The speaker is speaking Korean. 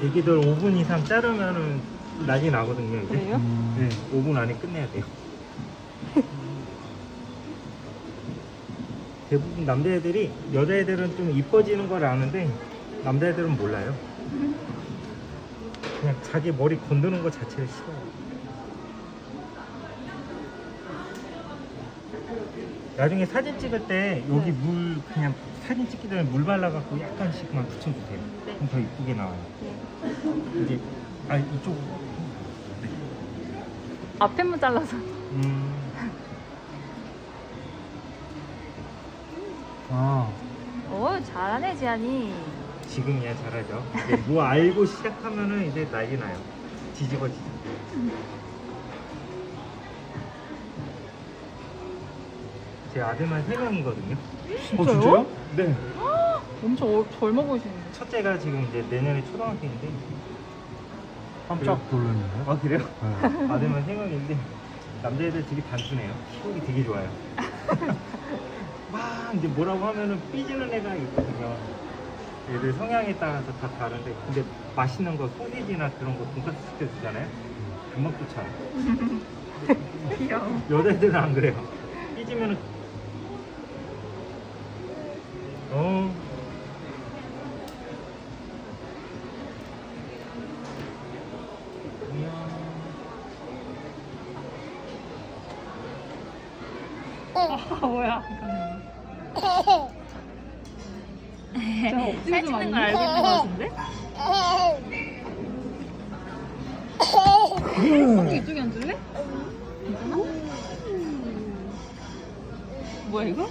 애기들 5분 이상 자르면은 난리 나거든요. 이제. 그래요? 음. 네, 5분 안에 끝내야 돼요. 대부분 남자애들이 여자애들은 좀 이뻐지는 걸 아는데 남자애들은 몰라요. 그냥 자기 머리 건드는 것 자체를 싫어요. 나중에 사진 찍을 때 여기 네. 물 그냥 사진 찍기 전에 물 발라갖고 약간씩만 붙여주세요. 네. 그럼 더 이쁘게 나와요. 네. 이제 아 이쪽 앞에만 잘라서. 음. 아, 오, 잘하네, 지안이. 지금이야 잘하죠. 이제 뭐 알고 시작하면은 이제 난리 나요. 뒤집어지죠. 제 아들만 3명이거든요. 어, 진짜요? 네. 엄청 어- 젊어 보이시는데. 첫째가 지금 이제 내년에 초등학생인데. 깜짝 놀랐네요. 아, 그래요? 네. 아들만 3명인데, 남자애들 되게 단순해요. 키우기 되게 좋아요. 막 이제 뭐라고 하면은 삐지는 애가 있거든요. 애들 성향에 따라서 다 다른데, 근데 맛있는 거, 소시지나 그런 거 돈까스 시켜주잖아요? 금방 쫓아요. 귀여워. 여자애들은 안 그래요. 삐지면은 어. 아, 뭐야. 살 찍는 걸 알고 있는 것 같은데? 언니 이쪽에 앉을래? 괜찮아? 뭐야 이거?